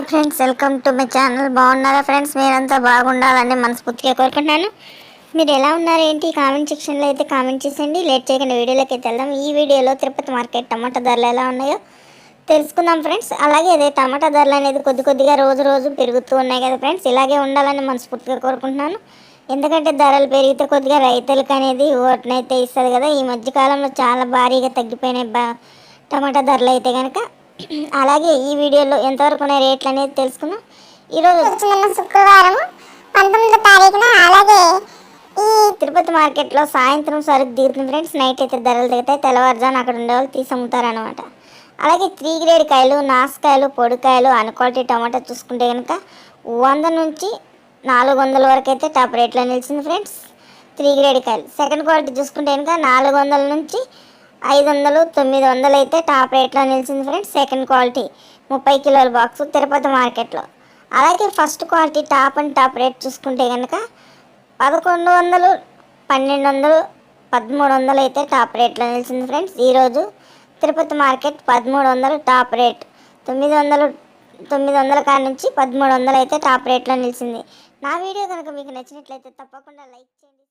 Hi friends welcome to my channel బాగున్నారా friends మీరంతా బాగుండాలని మనస్ఫూర్తిగా కోరుకుంటున్నాను. మీరు ఎలా ఉన్నారు ఏంటి? కామెంట్ సెక్షన్లో అయితే కామెంట్ చేసేయండి. లేట్ చేయకుండా వీడియోలోకి అయితే వెళ్దాం. ఈ వీడియోలో తిరుపతి మార్కెట్ టమాటా ధరలు ఎలా ఉన్నాయో తెలుసుకుందాం ఫ్రెండ్స్ అలాగే అదే టమాటా ధరలు అనేది కొద్ది కొద్దిగా రోజు రోజు పెరుగుతూ ఉన్నాయి కదా ఫ్రెండ్స్ ఇలాగే ఉండాలని మనస్ఫూర్తిగా కోరుకుంటున్నాను. ఎందుకంటే ధరలు పెరిగితే కొద్దిగా రైతులకు అనేది ఓటునైతే ఇస్తుంది కదా. ఈ మధ్యకాలంలో చాలా భారీగా తగ్గిపోయినాయి బా టమాటా ధరలు అయితే కనుక అలాగే ఈ వీడియోలో ఎంతవరకు ఉన్నాయి రేట్లు అనేది తెలుసుకుందాం. ఈరోజు వచ్చిన శుక్రవారం పంతొమ్మిదో తారీఖున అలాగే ఈ తిరుపతి మార్కెట్లో సాయంత్రం సరుకు దిగుతుంది ఫ్రెండ్స్. నైట్ అయితే ధరలు దిగుతాయి తెల్లవారుజాను అక్కడ ఉండే వాళ్ళు తీసి అమ్ముతారనమాట అలాగే త్రీ గ్రేడ్ కాయలు నాసుకాయలు పొడికాయలు అన్ క్వాలిటీ టమాటా చూసుకుంటే కనుక వంద నుంచి నాలుగు వందల వరకు అయితే టాప్ రేట్లో నిలిచింది ఫ్రెండ్స్. త్రీ గ్రేడ్ కాయలు. సెకండ్ క్వాలిటీ చూసుకుంటే కనుక నాలుగు వందల నుంచి ఐదు వందలు తొమ్మిది వందలు అయితే టాప్ రేట్లో నిలిచింది ఫ్రెండ్స్ సెకండ్ క్వాలిటీ ముప్పై కిలోల బాక్స్ తిరుపతి మార్కెట్లో. అలాగే first quality top and top rate చూసుకుంటే కనుక పదకొండు వందలు పన్నెండు వందలు పదమూడు వందలు అయితే టాప్ రేట్లో నిలిచింది ఫ్రెండ్స్ ఈరోజు తిరుపతి మార్కెట్ పదమూడు వందలు టాప్ రేట్. తొమ్మిది వందలు తొమ్మిది వందల కాడ నుంచి పదమూడు వందలు అయితే టాప్ రేట్లో నిలిచింది. నా వీడియో కనుక మీకు నచ్చినట్లయితే తప్పకుండా లైక్ చేయండి